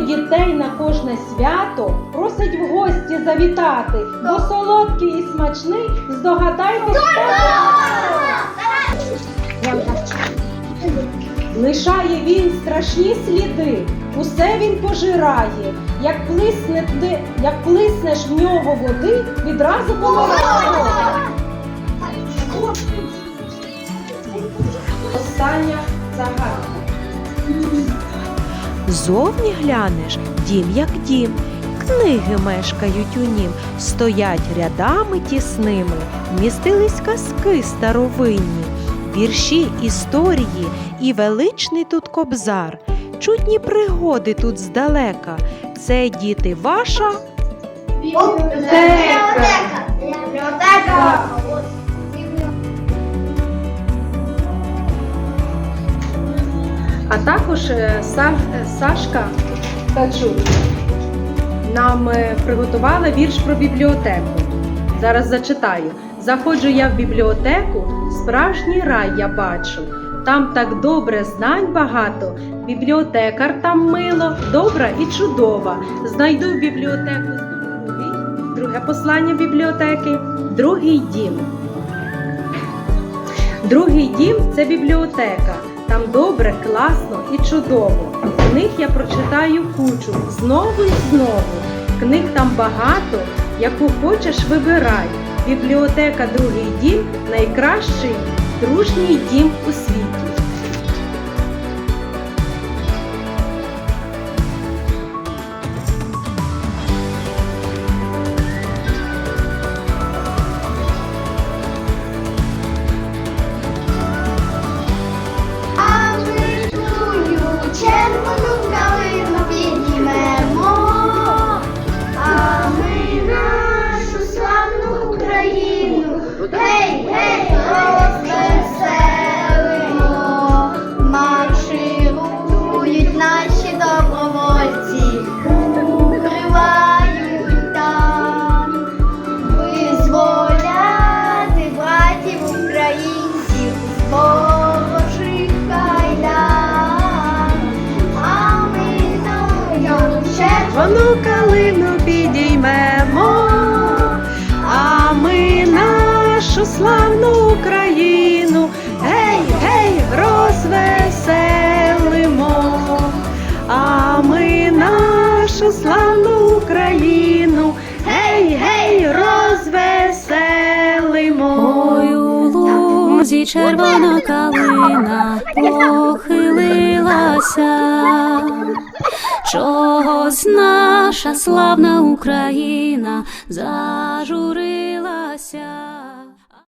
дітей на кожне свято просить в гості завітати, бо солодкий і смачний здогадайтесь. Лишає він страшні сліди, усе він пожирає. Як плисне, ти- як плиснеш в нього води, відразу помирає. Остання загадка. Зовні глянеш, дім як дім, книги мешкають у нім, стоять рядами тісними, вмістились казки старовинні, вірші історії і величний тут кобзар. Чутні пригоди тут здалека. Це діти ваша. Бібліотека. Також е, е, Сашка Качук нам е, приготувала вірш про бібліотеку. Зараз зачитаю. Заходжу я в бібліотеку, справжній рай я бачу. Там так добре знань багато, бібліотекар там мило, добра і чудова. Знайду бібліотеку друге послання бібліотеки, другий дім. Другий дім це бібліотека. Там добре, класно і чудово. Книг я прочитаю кучу знову і знову. Книг там багато, яку хочеш вибирай. Бібліотека Другий дім найкращий дружній дім у світі. Гей, гей, розвеселимо, марширують наші добровольці, укривають там, визволяти братів українців ворожих кайдан, а ми тою червону Воно калину славну Україну, гей, гей, розвеселимо, а ми нашу славну Україну, гей, гей, розвеселимо. Ой, у лузі червона калина похилилася, чогось наша славна Україна зажурилася.